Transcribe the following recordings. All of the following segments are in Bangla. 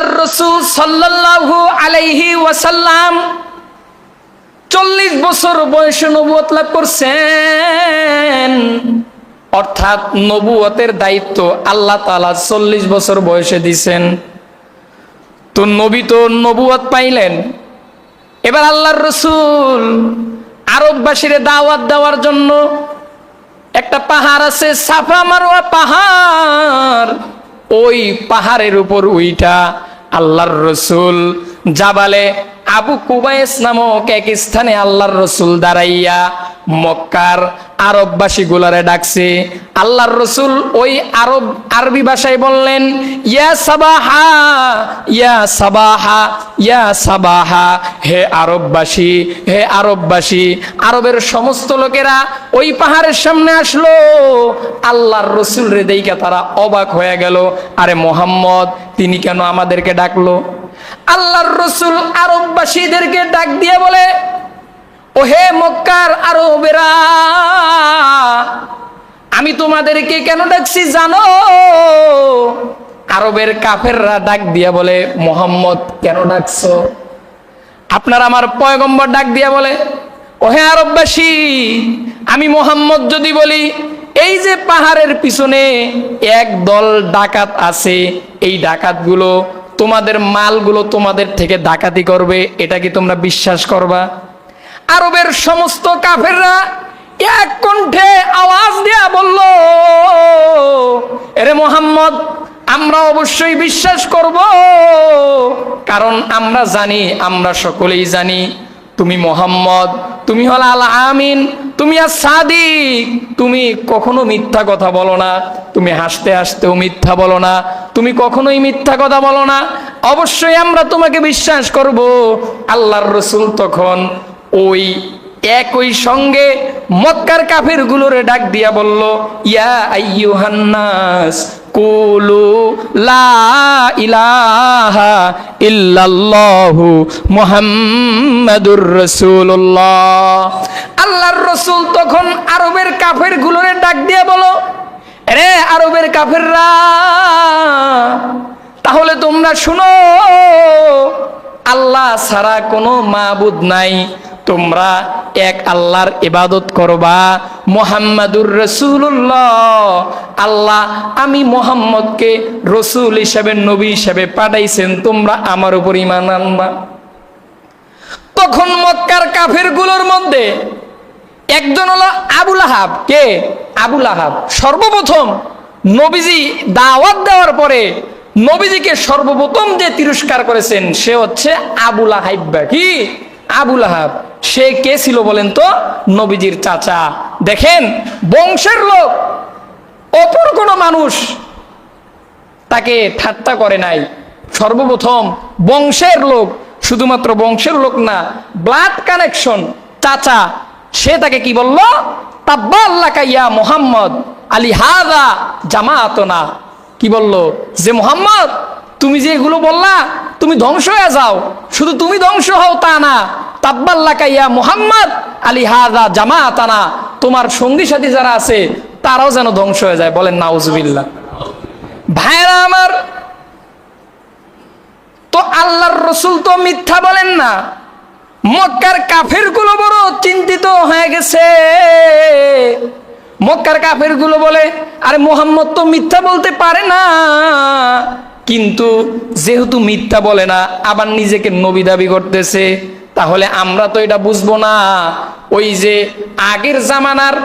আল্লাহর রসুল সাল্লাল্লাহু আলাইহি ওয়াসাল্লাম চল্লিশ বছর বয়সে নবুয়ত লাভ করছেন। অর্থাৎ নবুয়তের দায়িত্ব আল্লাহ তাআলা চল্লিশ বছর বয়সে দিছেন তো নবী তো নবুয়ত পাইলেন। এবার আল্লাহর রসুল আরববাসীরে দাওয়াত দেওয়ার জন্য একটা পাহাড় আছে সাফা মারোয়া পাহাড়। ওই পাহাড়ের উপর উইটা আল্লাহর রসুল। জাবালে আবু কুবাইস নামক এক স্থানে আল্লাহর রসুল দাঁড়াইয়া মক্কার আরববাসী গুলারে ডাকছে। আল্লাহর রসুল ওই আরব আরবি ভাষায় বললেন, ইয়া সাবাহা ইয়া সাবাহা ইয়া সাবাহা। হে আরববাসী হে আরববাসী, আরবের সমস্ত লোকেরা ওই পাহাড়ের সামনে আসলো। আল্লাহর রসুল রে দেইকা তারা অবাক হয়ে গেল, আরে মোহাম্মদ, তিনি কেন আমাদেরকে ডাকলো? আল্লাহর রসুল আরববাসীদেরকে ডাক দিয়ে বলে ও হে মক্কার আরবেরা, আমি তোমাদেরকে কেন ডাকছি জানো? আরবের কাফেররা ডাক দিয়া বলে, মোহাম্মদ, কেন ডাকছো? আপনার আমার পয়গম্বর ডাক দিয়া বলে ও হে আরববাসী, আমি মোহাম্মদ যদি বলি, এই যে পাহাড়ের পিছনে এক দল ডাকাত আছে, এই ডাকাতগুলো তোমাদের মালগুলো তোমাদের থেকে ডাকাতি করবে, এটা কি তোমরা বিশ্বাস করবা? আরবের সমস্ত কাফেররা এক কণ্ঠে আওয়াজ দেয়া বলল, এরে মোহাম্মদ, আমরা অবশ্যই বিশ্বাস করব, কারণ আমরা জানি, আমরা সকলেই জানি, তুমি মোহাম্মদ, তুমি হল আল আমিন, তুমি আর সাদিক, তুমি কখনো মিথ্যা কথা বলো না, তুমি হাসতে হাসতেও মিথ্যা বলো না, তুমি কখনোই মিথ্যা কথা বলো না, অবশ্যই আমরা তোমাকে বিশ্বাস করব, আল্লাহর রসুল তখন ওই একই সঙ্গে মক্কার কাফের গুলোরে ডাক দিয়া বলল, ইয়া আইয়ুহান্নাস, কুলু লা ইলাহা ইল্লাল্লাহু মুহাম্মাদুর রাসূলুল্লাহ। আল্লাহর রসুল তখন আরবের কাফের গুলোরে ডাক দিয়া বলো রে আরবের কাফেররা, তাহলে তোমরা শুনো, আল্লাহ ছাড়া কোনো মাবুদ নাই। তোমরা এক আল্লাহর ইবাদত করবা। মোহাম্মদুর রসুল্লাহ আল্লাহ আমি মোহাম্মদকে রসুল হিসাবে, নবী হিসাবে পাঠাইছেন, তোমরা আমার উপর ইমান আনবা। তখন মক্কার কাফেরগুলোর মধ্যে একজন হলো আবুল আহাব কে? আবুল আহাব সর্বপ্রথম নবীজি দাওয়াত দেওয়ার পরে নবীজিকে সর্বপ্রথম যে তিরস্কার করেছেন, সে হচ্ছে আবুল আহাইব্বা কি আবুল আহাব, সে কে ছিল বলেন তো? নবীজির চাচা। দেখেন, বংশের লোক, অপর কোনো মানুষ তাকে ঠাট্টা করে নাই। সর্বপ্রথম বংশের লোক, শুধুমাত্র বংশের লোক না ব্লাড কানেকশন চাচা, সে তাকে কি বলল? তাব্বাল্লাকা ইয়া মোহাম্মদ, আলী হাদা জামাতনা কি বলল? যে মোহাম্মদ, তুমি যে এগুলো বললা তুমি ধ্বংস হয়ে যাও। শুধু তুমি ধ্বংস হও তা না। তাব্বাল্লাকা ইয়া মোহাম্মদ আলী হাদা জামাতানা। তোমার সঙ্গী সাথী যারা আছে, তারাও যেন ধ্বংস হয়ে যায়। বলেন, নাউজুবিল্লাহ। ভাইরা আমার, তো আল্লাহর রসুল তো মিথ্যা বলেন না। মক্কার কাফেরগুলো বড় চিন্তিত হয়ে গেছে। মক্কার কাফেরগুলো বলে, আরে মোহাম্মদ তো মিথ্যা বলতে পারে না। কিন্তু যেহেতু মিথ্যা বলে না, আবার নিজেকে নবী দাবি করতেছে, তাহলে আমরা তো এটা বুঝব না। ওই যে আগের জামানার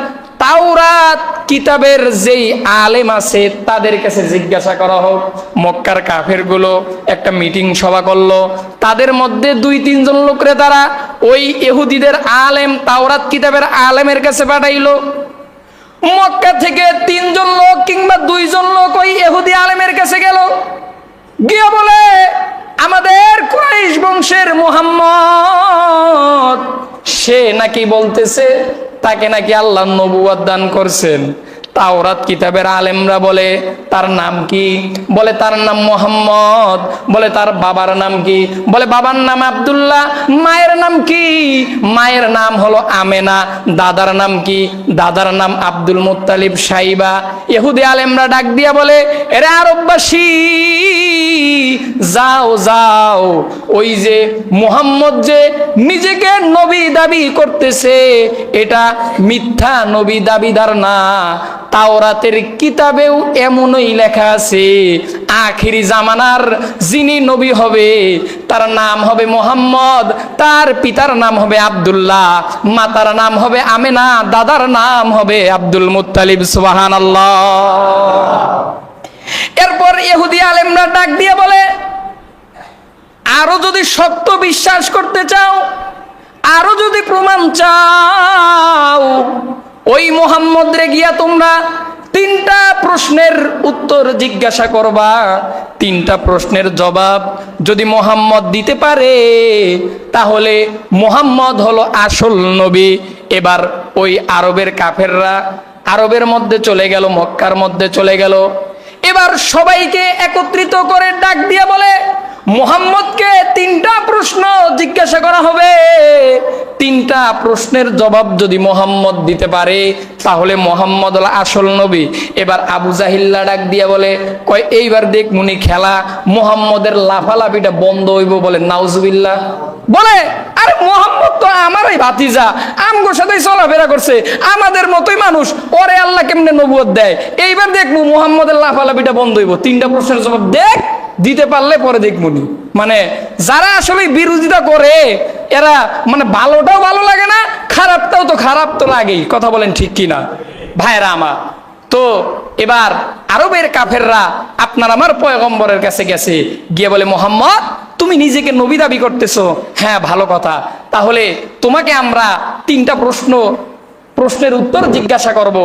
তাওরাত কিতাবের যেই আলেম আছে, তাদের কাছে জিজ্ঞাসা করা হোক। মক্কার কাফেরগুলো একটা মিটিং সভা করল, তাদের মধ্যে দুই তিনজন লোকরে তারা ওই ইহুদিদের আলেম, তাওরাত কিতাবের আলেমের কাছে পাঠাইলো। মক্কা থেকে তিনজন লোক কিংবা দুইজন লোক ওই এহুদি আলেমের কাছে গেল। গিয়ে বলে, আমাদের কুরাইশ বংশের মোহাম্মদ। সে নাকি বলতেছে, তাকে নাকি আল্লাহ নবুয়াদ দান করছেন। তাওরাত কিতাবের আলেমরা বলে, তার নাম কি? বলে, তার নাম মোহাম্মদ। বলে, তার বাবার নাম কি? বলে, বাবার নাম আব্দুল্লাহ। মায়ের নাম কি? মায়ের নাম হলো আমেনা। দাদার নাম কি? দাদার নাম আব্দুল মুত্তালিব সাইবা। ইহুদি আলেমরা ডাক দিয়া বলে, এরে আরববাসী যাও যাও। ওই যে মোহাম্মদ যে নিজেকে নবী দাবি করতেছে, এটা মিথ্যা নবী দাবিদার না। তাওরাতের কিতাবেও এমনই লেখা আছে, আখিরি জামানার যিনি নবী হবে, তার নাম হবে মোহাম্মদ, তার পিতার নাম হবে আব্দুল্লাহ, মাতার নাম হবে আমেনা, দাদার নাম হবে আব্দুল মুত্তালিব সুবাহান এরপর ইহুদি আলেমরা ডাক দিয়ে বলে আরও যদি সত্য বিশ্বাস করতে চাও, আরও যদি প্রমাণ চাও, ওই মোহাম্মদ রে গিয়া তোমরা তিনটা প্রশ্নের উত্তর জিজ্ঞাসা করবা। তিনটা প্রশ্নের জবাব যদি মোহাম্মদ দিতে পারে, তাহলে মোহাম্মদ হলো আসল নবী। এবার ওই আরবের কাফেররা আরবের মধ্যে চলে গেল, মক্কার মধ্যে চলে গেল। এবার সবাইকে একত্রিত করে ডাক দিয়ে বলে মোহাম্মদকে তিনটা প্রশ্ন জিজ্ঞাসা করা হবে। তিনটা প্রশ্নের জবাব যদি মোহাম্মদ দিতে পারে, তাহলে মোহাম্মদ আসল নবী। এবার আবু জাহিল্লা ডাক দিয়ে বলে, কয়, এইবার দেখ মুনি খেলা, মোহাম্মদের লাফালাফিটা বন্ধ হইব বলে। নাউজুবিল্লা বলে, আরে মোহাম্মদ তো আমারই ভাতিজা আমগোর সাথেই চলাফেরা করছে, আমাদের মতোই মানুষ ওরে আল্লাহ কেমনে নবুয়ত দেয়? এইবার দেখব মোহাম্মদের লাফালাফিটা বন্ধ হইব। তিনটা প্রশ্নের জবাব দেখ। দিতে পারলে পরে দেখবনি মানে যারা আসলে বিরোধিতা করে, এরা মানে ভালোটাও ভালো লাগে না, খারাপটাও তো খারাপ তো লাগেই, কথা বলেন ঠিক কিনা ভাইরা আমার, তো এবার আরবের কাফেররা আপনার আমার পয়গম্বরের কাছে গেছে, গিয়ে বলে, মোহাম্মদ, তুমি নিজেকে নবী দাবি করতেছো। হ্যাঁ ভালো কথা। তাহলে তোমাকে আমরা তিনটা প্রশ্ন, প্রশ্নের উত্তর জিজ্ঞাসা করব।